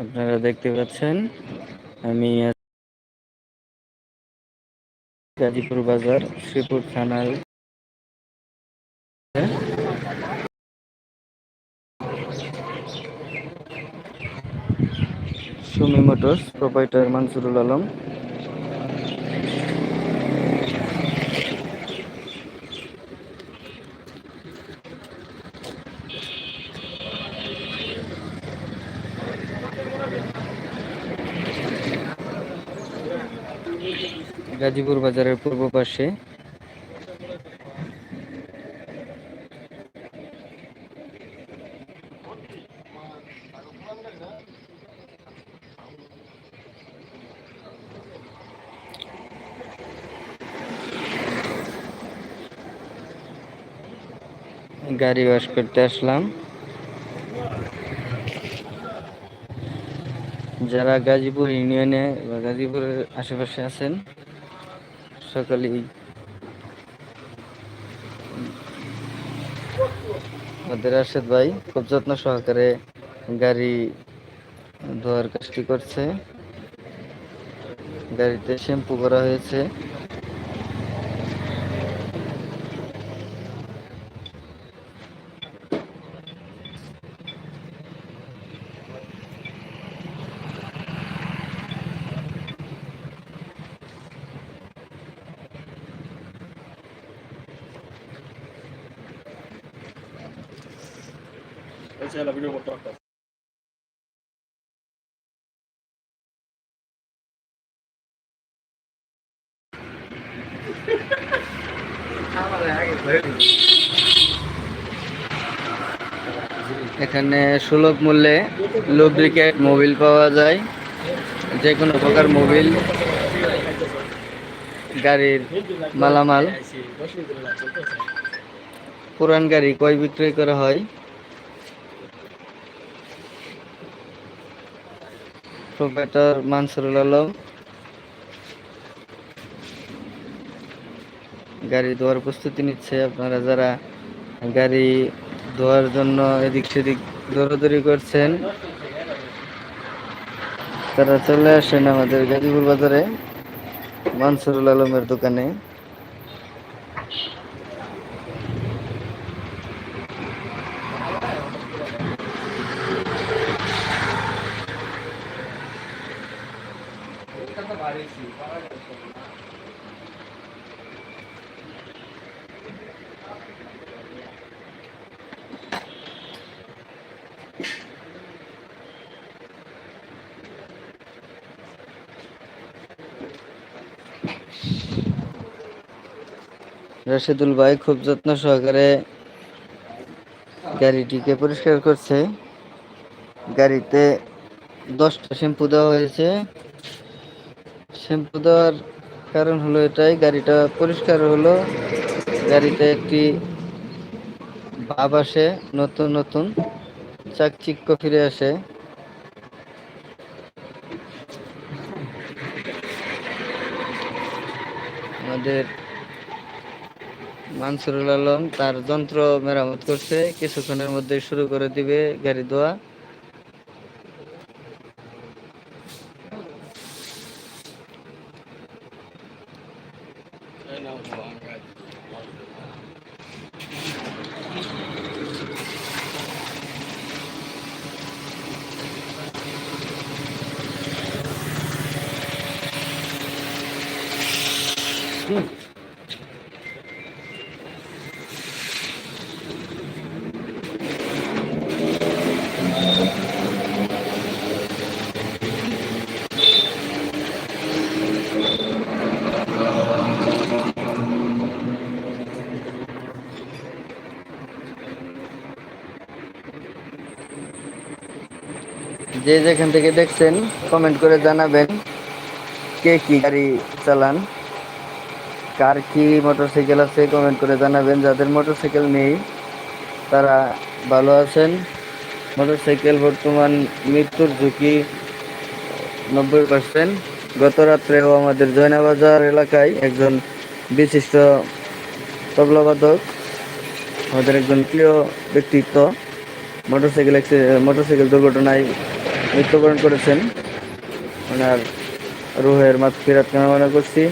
আপনারা দেখতে পাচ্ছেন আমি গাজীপুর বাজার শ্রীপুর থানার সুমি মোটরস প্রোপাইটার মানসুরুল আলম। গাজীপুর বাজারের পূর্ব পাশে। গাড়ি ওয়াশ করতে আসলাম। যারা গাজীপুর ইউনিয়নে বা গাজীপুরের আশেপাশে আছেন সকালেই আমাদের আশেদ ভাই খুব যত্ন সহকারে গাড়ি ধোয়ার কাজটি করছে। গাড়িতে শ্যাম্পু করা হয়েছে। এখানে সুলভ মূল্যে লুব্রিকেট মোবিল পাওয়া যায়। যে কোনো প্রকার মোবিল গাড়ির মালামাল। পুরান গাড়ি কয় বিক্রয় করা হয়। প্রোপাইটার মানসুরুল আলম। গাড়ি ধোয়ার প্রস্তুতি নিচ্ছে আপনারা যারা গাড়ি ধোয়ার জন্য এদিক সেদিক দৌড়াদৌড়ি করছেন। তারা চলে আসেন আমাদের গাজীপুর বাজারে মানসুরুল আলমের দোকানে। রাশেদুল ভাই খুব যত্ন সহকারে গাড়িটিকে পরিষ্কার করছে। গাড়িতে দশটা শ্যাম্পু দেওয়া হয়েছে। শ্যাম্পু দেওয়ার কারণ হলো এটাই, গাড়িটা পরিষ্কার হলো। গাড়িতে একটি ভাব আসে, নতুন নতুন চাকচিক্য ফিরে আসে। আমাদের মানসুরুল আলম তার যন্ত্র মেরামত করছে কিছুক্ষণের মধ্যে শুরু করে দিবে গাড়ি ধোয়া। যে যেখান থেকে দেখছেন কমেন্ট করে জানাবেন কে কি গাড়ি চালান, কার কি মোটরসাইকেল আছে কমেন্ট করে জানাবেন। যাদের মোটরসাইকেল নেই, তারা ভালো আছেন। মোটরসাইকেল বর্তমান মৃত্যুর ঝুঁকি নব্বই পার্সেন্ট গত রাত্রেও আমাদের জয়নাবাজার এলাকায় একজন বিশিষ্ট তবলাবাদক, আমাদের একজন প্রিয় ব্যক্তিত্ব মোটরসাইকেল মোটরসাইকেল দুর্ঘটনায় মৃত্যুবরণ করেছেন। ওনার রুহের মাছ ফিরাত কামনা করছি।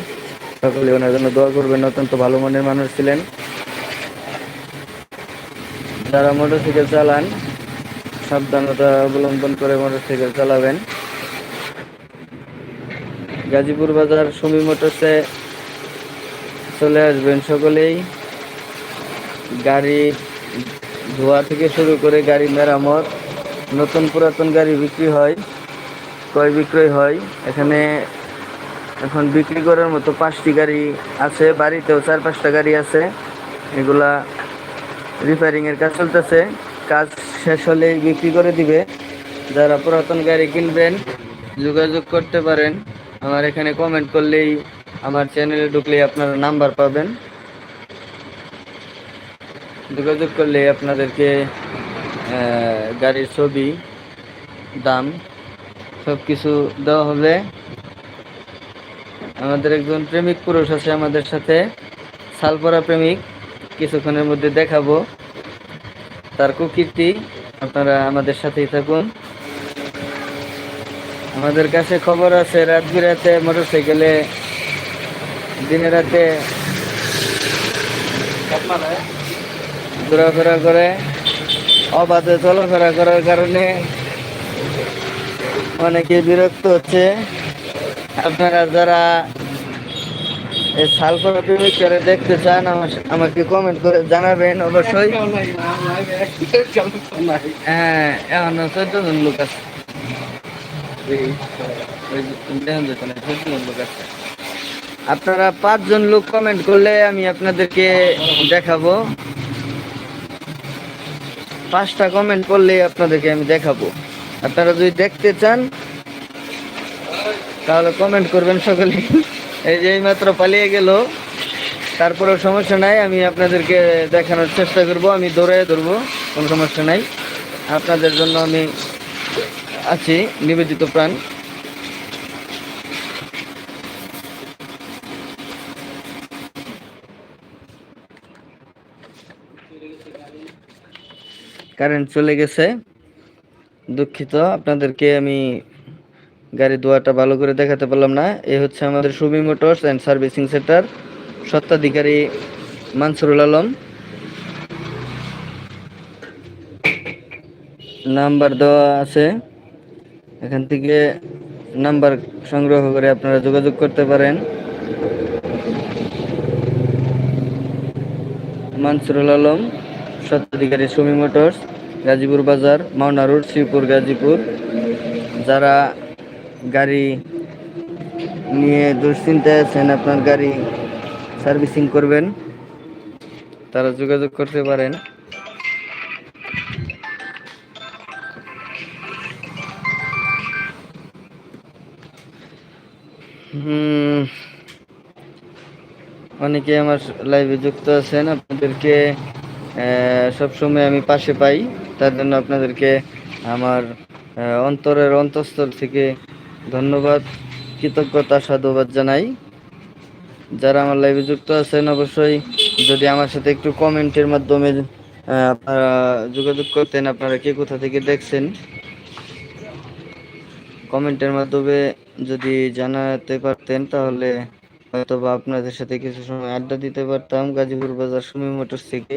সকলে ওনার জন্য দোয়া করবেন। অত্যন্ত ভালো মনের মানুষ ছিলেন। যারা মোটরসাইকেল চালান, সাবধানতা অবলম্বন করে মোটরসাইকেল চালাবেন। গাজীপুর বাজার সুমি মোটরসে চলে আসবেন সকলেই। গাড়ি ধোয়া থেকে শুরু করে গাড়ি মেরামত। নতুন পুরাতন গাড়ি বিক্রি হয়, ক্রয় বিক্রয় হয়। এখানে এখন বিক্রি করার মতো পাঁচটি গাড়ি আছে, বাড়িতেও চার পাঁচটা গাড়ি আছে। এগুলা রিপেয়ারিংয়ের কাজ চলতেছে। কাজ শেষ হলেই বিক্রি করে দিবে। যারা পুরাতন গাড়ি কিনবেন, যোগাযোগ করতে পারেন। আমার এখানে কমেন্ট করলেই আমার চ্যানেলে ঢুকলেই আপনারা নাম্বার পাবেন। যোগাযোগ করলে আপনাদেরকে গাড়ির ছবি, দাম সব কিছু দেওয়া হবে আমাদের একজন প্রেমিক পুরুষ আছে আমাদের সাথে। সালপরা প্রেমিক, কিছুক্ষণের মধ্যে দেখাবো। তার কুকীর্তি, আপনারা আমাদের সাথেই থাকুন। আমাদের কাছে খবর আছে, রাত বিরাতে মোটর সাইকেলে দিনে রাতে ঘোরাফেরা করে। অবাধে চলাফেরা করার কারণে অনেকে বিরক্ত হচ্ছে। আপনারা যারা এই দেখতে চান আমাকে কমেন্ট করে জানাবেন অবশ্যই। হ্যাঁ জন লোক আছে। আপনারা পাঁচজন লোক কমেন্ট করলে আমি আপনাদেরকে দেখাবো। পাঁচটা কমেন্ট করলে আপনাদেরকে আমি দেখাবো। আপনারা যদি দেখতে চান, তাহলে কমেন্ট করবেন সকলে। এই যে এই মাত্র পালিয়ে গেল, তারপরেও সমস্যা নাই, আমি আপনাদেরকে দেখানোর চেষ্টা করব, আমি দৌড়ে ধরবো, কোনো সমস্যা নাই। আপনাদের জন্য আমি আছি, নিবেদিত প্রাণ। কারেন্ট চলে গেছে। দুঃখিত, আপনাদেরকে আমি গাড়ি দোয়াটা ভালো করে দেখাতে পারলাম না। এ হচ্ছে আমাদের Subi motors and servicing centre সত্ত্বাধিকারী Mansurul Alam. Number দেওয়া আছে। এখান থেকে নাম্বার সংগ্রহ করে আপনারা যোগাযোগ করতে পারেন। মানসুরুল আলম। সত্ত্বাধিকারী সুমি মোটরস, গাজীপুর বাজার, মাওনা রোড, শ্রীপুর, গাজীপুর। যারা গাড়ি নিয়ে দুশ্চিন্তায় আছেন, আপনার গাড়ি সার্ভিসিং করবেন, তারা যোগাযোগ করতে পারেন। অনেকে আমার লাইভে যুক্ত আছেন। আপনাদেরকে সবসময় আমি পাশে পাই। তার জন্য আপনাদেরকে আমার অন্তরের অন্তঃস্থল থেকে ধন্যবাদ, কৃতজ্ঞতা, সাধুবাদ জানাই। যারা আমার লাইভে যুক্ত আছেন, অবশ্যই যদি আমার সাথে একটু কমেন্টের মাধ্যমে আপনারা যোগাযোগ করতেন, আপনারা কে কোথা থেকে দেখছেন, কমেন্টের মাধ্যমে যদি জানাতে পারতেন, তাহলে হয়তো বা আপনাদের সাথে কিছু সময় আড্ডা দিতে পারতাম গাজীপুর বাজার সুমি মোটরস থেকে।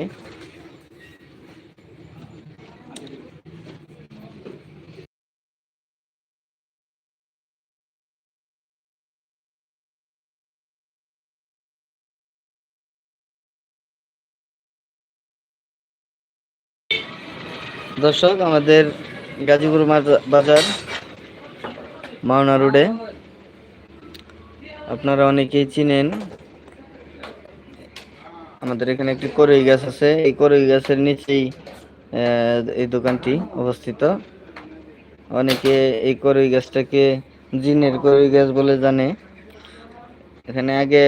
দর্শক, আমাদের গাজীপুর বাজার, মাওনা রোডে। আপনারা অনেকেই চিনেন। আমাদের এখানে একটি করই গাছ আছে। এই করই গাছের নিচেই এই দোকানটি অবস্থিত। অনেকে এই করই গাছটাকে জিনের করই গাছ বলে জানে। এখানে আগে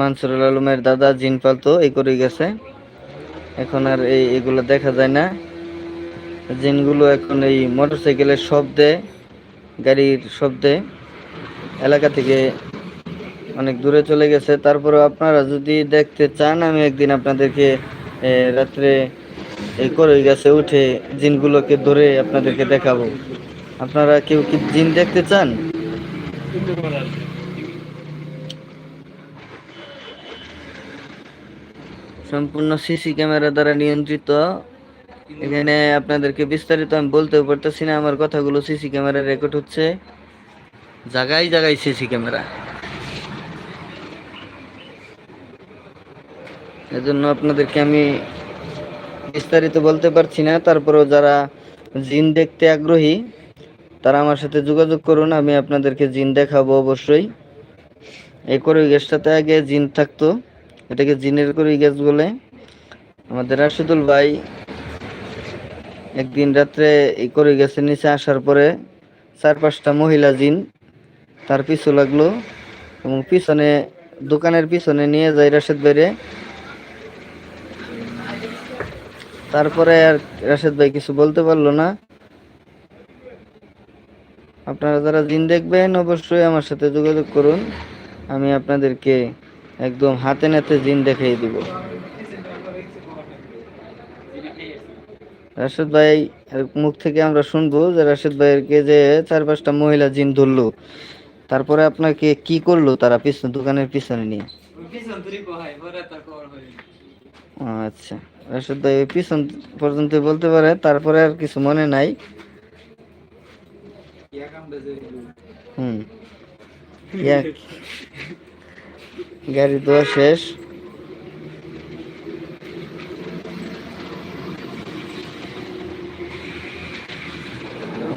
মানসুরুল আলমের দাদা জিন পালতো এই করই গাছে। এখন আর এই এগুলো দেখা যায় না। জিনগুলো এখন এই মোটরসাইকেলের শব্দে, গাড়ির শব্দে এলাকা থেকে অনেক দূরে চলে গেছে। তারপরে আপনারা যদি দেখতে চান, আমি একদিন আপনাদেরকে রাত্রে এই করই গাছে উঠে জিনগুলোকে ধরে আপনাদেরকে দেখাবো। আপনারা কেউ কি জিন দেখতে চান? সম্পূর্ণ সিসি ক্যামেরা দ্বারা নিয়ন্ত্রিত এখানে আপনাদেরকে বিস্তারিত আমি বলতেও পারতেছি না, আমার কথাগুলো সিসি ক্যামেরা রেকর্ড হচ্ছে। জায়গায় জায়গায় সিসি ক্যামেরা। এজন্য আপনাদেরকে আমি বিস্তারিত বলতে পারছি না, তারপরেও যারা জিন দেখতে আগ্রহী, তারা আমার সাথে যোগাযোগ করুন, আমি আপনাদেরকে জিন দেখাবো অবশ্যই। এই করই গ্যাসটাতে আগে জিন থাকতো, এটাকে জিনের করই গ্যাস বলে। আমাদের রাশিদুল ভাই একদিন রাত্রে এই করই গ্যাসের নিচে আসার পরে চার পাঁচটা মহিলা জিন তার পিছু লাগল এবং পিছনে, দোকানের পিছনে নিয়ে যায় রাশেদ বাইরে তারপরে আর রাশেদ ভাই কিছু বলতে পারল না। আপনারা যারা জিন দেখবেন, অবশ্যই আমার সাথে যোগাযোগ করুন। আমি আপনাদেরকে একদম হাতে নাতে জিন দেখিয়ে দিব। রাশেদ ভাই মুখ থেকে আমরা শুনব যে রাশেদ ভাইয়েরকে যে চার পাঁচটা মহিলা জিন ধরলো। তারপরে আপনাকে কি করল তারা পিছনে দোকানের পিছনে নিয়ে? আচ্ছা রাশেদ ভাই পিছন পর্যন্ত বলতে পারে তারপরে আর কিছু মনে নাই। হুম। গাড়ি ধোয়া শেষ।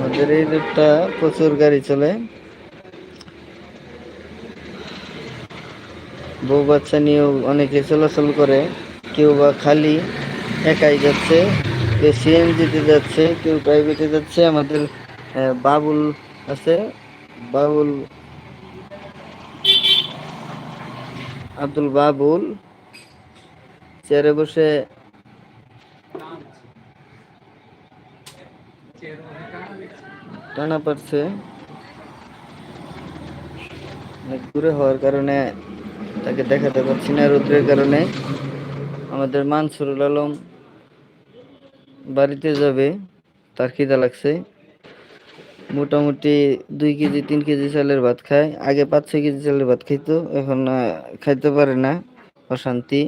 আমাদের এই রুটটা প্রচুর গাড়ি চলে। বউ বাচ্চা নিয়েও অনেকে চলাচল করে, কেউ বা খালি, একাই যাচ্ছে, কেউ সিএনজিতে যাচ্ছে, কেউ প্রাইভেটে যাচ্ছে। আমাদের বাবুল আছে। বাবুল, আব্দুল বাবুল। চেয়ারে বসে টানা পারছে অনেক দূরে হওয়ার কারণে তাকে দেখাতে পারছি না, রৌদ্রের কারণে। আমাদের মানসুরুল আলম বাড়িতে যাবে, তার খিদা লাগছে। মোটামুটি দুই কেজি, তিন কেজি চালের ভাত খায়। আগে পাঁচ ছয় কেজি চালের ভাত খাইতো, এখন খাইতে পারে না। অশান্তি,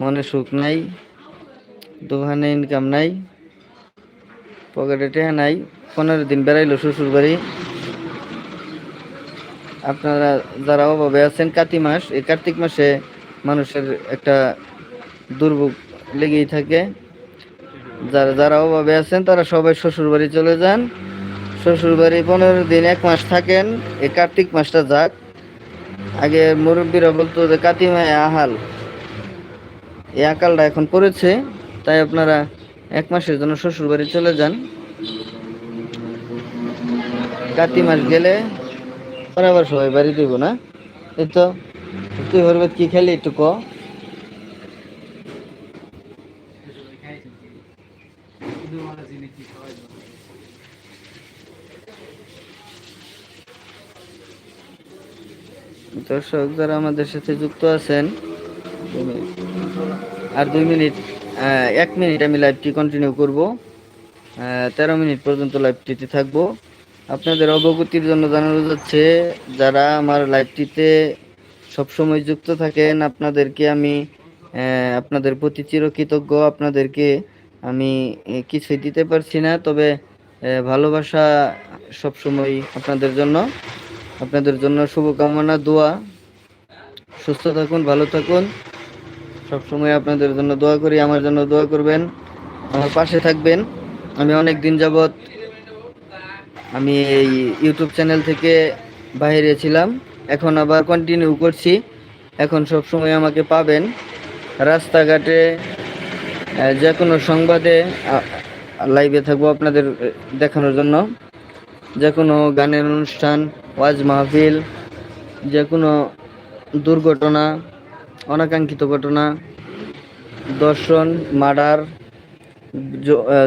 মনে সুখ নাই দোকানে ইনকাম নাই পকেটে টেহা নাই। পনেরো দিন বেড়াইলো শ্বশুর বাড়ি। আপনারা যারা অভাবে আছেন, কাতি মাস, এই কার্তিক মাসে মানুষের একটা দুর্ভোগ লেগেই থাকে। যারা যারা অভাবে আছেন, তারা সবাই শ্বশুর বাড়ি চলে যান। শ্বশুর বাড়ি পনেরো দিন, এক মাস থাকেন। এই কার্তিক মাসটা যাক। আগে মুরব্বীরা বলতো যে, কাতি মায় আহাল। এই আকালটা এখন পড়েছে, তাই আপনারা এক মাসের জন্য শ্বশুর বাড়ি চলে যান। কাতি মাস গেলে পরে আবার সবাই বাড়ি দিব না। এই তো, তুই হরবে কি খেলি একটু ক। দর্শক যারা আমাদের সাথে যুক্ত আছেন, আর দুই মিনিট এক মিনিট আমি লাইভটি কন্টিনিউ করব। তেরো মিনিট পর্যন্ত লাইভটিতে থাকব। আপনাদের অবগতির জন্য জানানো যাচ্ছে, যারা আমার লাইভটিতে সবসময় যুক্ত থাকেন, আপনাদেরকে আমি আপনাদের প্রতি চিরকৃতজ্ঞ, আপনাদেরকে আমি কিছুই দিতে পারছি না, তবে ভালোবাসা সবসময় আপনাদের জন্য। আপনাদের জন্য শুভকামনা, দোয়া। সুস্থ থাকুন, ভালো থাকুন। সবসময় আপনাদের জন্য দোয়া করি, আমার জন্য দোয়া করবেন। আমার পাশে থাকবেন। আমি অনেক দিন যাবৎ আমি এই ইউটিউব চ্যানেল থেকে বাইরে ছিলাম। এখন আবার কন্টিনিউ করছি। এখন সব সময় আমাকে পাবেন। রাস্তাঘাটে যে কোনো সংবাদে লাইভে থাকব আপনাদের দেখানোর জন্য। যে কোনো গানের অনুষ্ঠান, ওয়াজ মাহফিল যে কোনো দুর্ঘটনা, অনাকাঙ্ক্ষিত ঘটনা, দর্শন, মার্ডার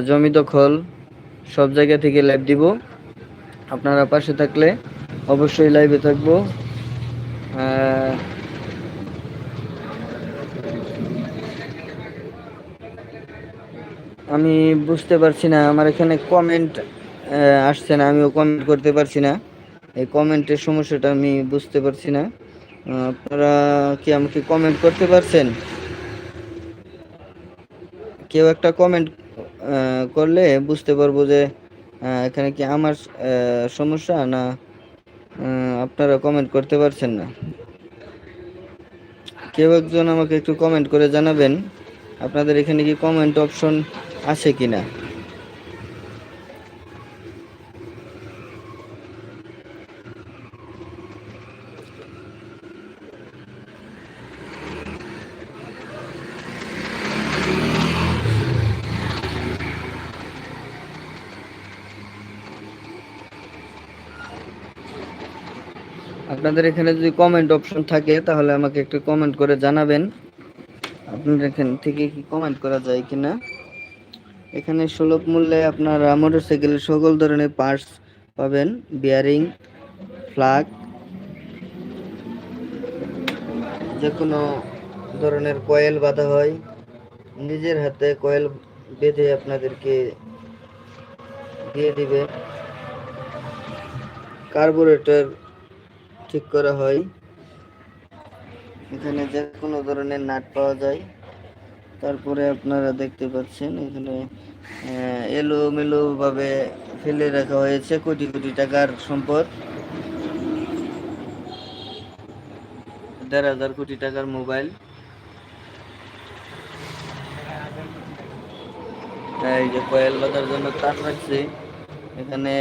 জমি দখল, সব জায়গা থেকে লাইভ দিব। আপনারা পাশে থাকলে অবশ্যই লাইভে থাকব। আমি বুঝতে পারছি না, আমার এখানে কমেন্ট আসছে না, আমিও কমেন্ট করতে পারছি না। এই কমেন্টের সমস্যাটা আমি বুঝতে পারছি না। আপনারা কি আমাকে কমেন্ট করতে পারছেন? কেউ একটা কমেন্ট করলে বুঝতে পারব যে এখানে কি আমার সমস্যা? না আপনারা কমেন্ট করতে পারছেন না। কেউ একজন আমাকে একটু কমেন্ট করে জানাবেন, আপনাদের এখানে কি কমেন্ট অপশন আছে কি না আপনাদের এখানে যদি কমেন্ট অপশন থাকে, তাহলে আমাকে একটু কমেন্ট করে জানাবেন। আপনাদের এখান থেকে কি কমেন্ট করা যায় কিনা? এখানে সুলভ মূল্যে আপনারা মোটরসাইকেলের সকল ধরনের পার্টস পাবেন। বিয়ারিং ফ্লাগ যে কোনো ধরনের কয়েল বাঁধা হয়। নিজের হাতে কয়েল বেঁধে আপনাদেরকে দিয়ে দিবে। কার্বোরেটর ঠিক করা হয়। এখানে যে কোনো ধরনের নাট পাওয়া যায়। তারপরে আপনারা দেখতে পাচ্ছেন এখানে আহ, এলোমেলো ভাবে ফেলে রাখা হয়েছে কোটি কোটি টাকার সম্পদ। দেড় হাজার কোটি টাকার মোবাইল। এই যে কয়েল জন্য তার রাখছি। এখানে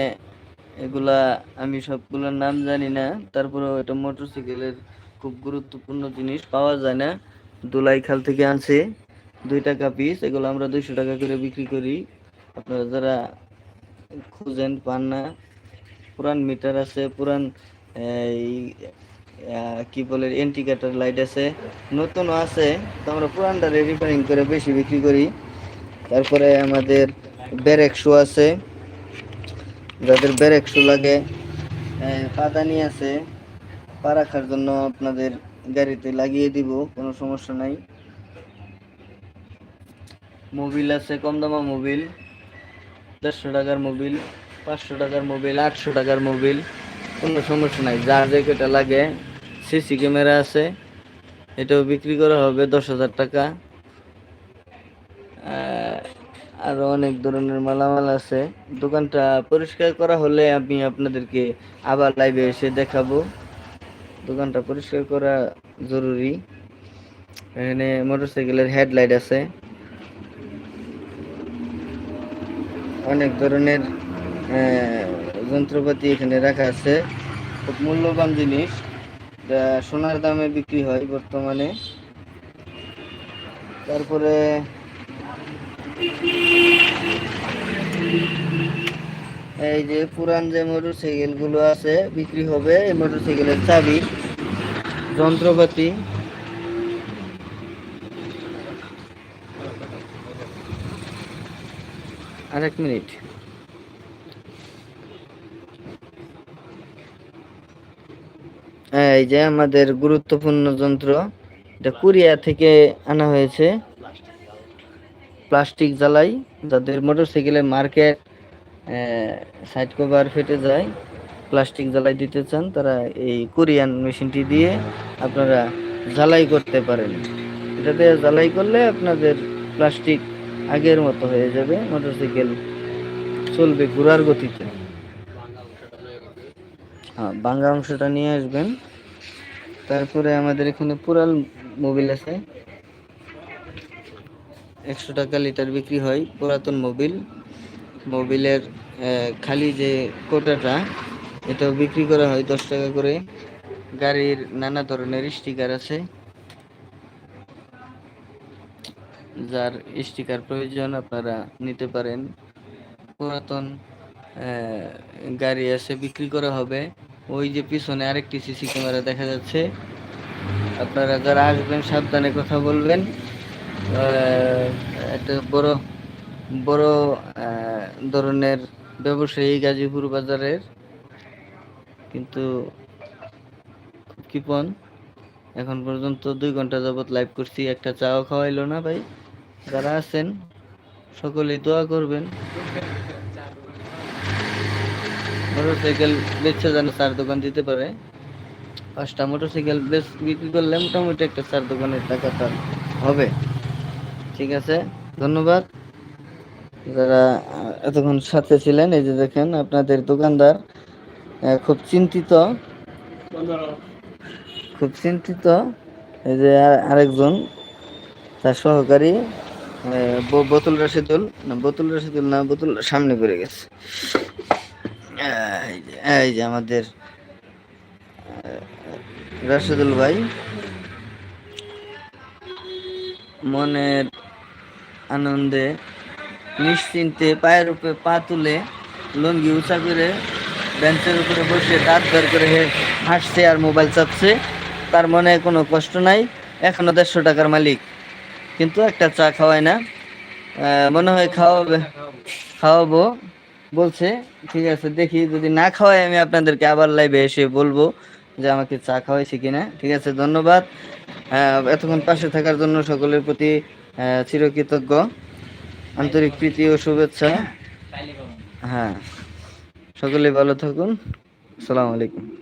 এগুলা আমি সবগুলোর নাম জানি না। তারপরেও এটা মোটরসাইকেলের খুব গুরুত্বপূর্ণ জিনিস, পাওয়া যায় না। দুলাই খাল থেকে আনছে, দুই টাকা পিস এগুলো আমরা দুইশো টাকা করে বিক্রি করি। আপনারা যারা খুঁজেন, পান না, পুরান মিটার আছে, পুরান, এই কি বলে এন্টিকেটার লাইট আছে, নতুনও আছে, তো আমরা পুরানটা রিপেয়ারিং করে বেশি বিক্রি করি। তারপরে আমাদের ব্যারেক শু আছে। যাদের ব্যারেক শু লাগে পাদানি আছে পা রাখার জন্য আপনাদের গাড়িতে লাগিয়ে দিব, কোনো সমস্যা নাই। মোবিল আছে, কম দামা মোবিল, দেড়শো টাকার মোবিল, পাঁচশো টাকার মোবিল, আটশো টাকার মোবিল, কোনো সমস্যা নাই যার যে কটা লাগে। সিসি ক্যামেরা আছে, এটাও বিক্রি করা হবে দশ হাজার টাকা। আহ, আরও অনেক ধরনের মালামাল আছে। দোকানটা পরিষ্কার করা হলে আমি আপনাদেরকে আবার লাইভে এসে দেখাবো। দোকানটা পরিষ্কার করা জরুরি। এখানে মোটরসাইকেলের হেডলাইট আছে। অনেক ধরনের যন্ত্রপাতি এখানে রাখা আছে। খুব মূল্যবান জিনিস। সোনার দামে বিক্রি হয় বর্তমানে। তারপরে এই যে পুরান যে মোটরসাইকেলগুলো আছে, বিক্রি হবে এই মোটরসাইকেলের চাবি, যন্ত্রপাতি। আরেক মিনিট। এই যে আমাদের গুরুত্বপূর্ণ যন্ত্র, এটা কোরিয়া থেকে আনা হয়েছে। প্লাস্টিক জ্বালাই, যাদের মোটরসাইকেলের মার্কেট সাইড কভার ফেটে যায়, প্লাস্টিক জ্বালাই দিতে চান, তারা এই কোরিয়ান মেশিনটি দিয়ে আপনারা জ্বালাই করতে পারেন। এটা দিয়ে জ্বালাই করলে আপনাদের প্লাস্টিক আগের মতো হয়ে যাবে, মোটরসাইকেল চলবে ঘোরার গতিতে। হ্যাঁ বাঙ্গা অংশটা নিয়ে আসবেন। তারপরে আমাদের এখানে পুরাল মোবিল আছে। একশো টাকা লিটার বিক্রি হয় পুরাতন মোবিল। মোবিলের খালি যে কোটাটা, এটাও বিক্রি করা হয় দশ টাকা করে। গাড়ির নানা ধরনের স্টিকার আছে। যার স্টিকার প্রয়োজন আপনারা নিতে পারেন। পুরাতন গাড়ি আছে, বিক্রি করা হবে। ওই যে পিছনে আরেকটি সিসি ক্যামেরা দেখা যাচ্ছে। আপনারা যারা আসবেন, সাবধানে কথা বলবেন। একটা বড় বড় ধরনের ব্যবসায়ী গাজীপুর বাজারের। কিন্তু কিপন এখন পর্যন্ত দুই ঘণ্টা যাবত লাইভ করছি, একটা চাও খাওয়াইলো না ভাই। যারা আছেন, সকলেই দোয়া করবেন। মোটরসাইকেল বেচছে যেন চার দোকান দিতে পারে। পাঁচটা মোটরসাইকেল বেচ, বিক্রি করলে মোটামুটি একটা চার দোকানের টাকা তার হবে। ঠিক আছে, ধন্যবাদ। যারা এতক্ষণ সাথে ছিলেন, এই যে দেখেন আপনাদের দোকানদার খুব চিন্তিত। খুব চিন্তিত, এই যে আরেকজন, তার সহকারী বোতল রাশিদুল, না, বোতল রাশিদুল না, বোতল, সামনে পড়ে গেছে। এই যে- আমাদের রাশিদুল ভাই, মনের আনন্দে, নিশ্চিন্তে পায়ের উপরে পা তুলে লুঙ্গি উঁচা করে বেঞ্চের উপরে বসে দাঁত বের করে হাসছে আর মোবাইল চাপছে। তার মনে কোনো কষ্ট নাই, এখনও দেড়শো টাকার মালিক। কিন্তু একটা চা খাওয়ায় না। মনে হয় খাওয়াবে, খাওয়াবো। বলছে, ঠিক আছে, দেখি যদি না খাওয়াই আমি আপনাদেরকে আবার লাইভে এসে বলব যে আমাকে চা খাওয়াইছে কিনা। ঠিক আছে, ধন্যবাদ। এতক্ষণ পাশে থাকার জন্য সকলের প্রতি চিরকৃতজ্ঞ। আন্তরিক প্রীতি ও শুভেচ্ছা। হ্যাঁ। সকলে ভালো থাকুন। আসসালামু আলাইকুম।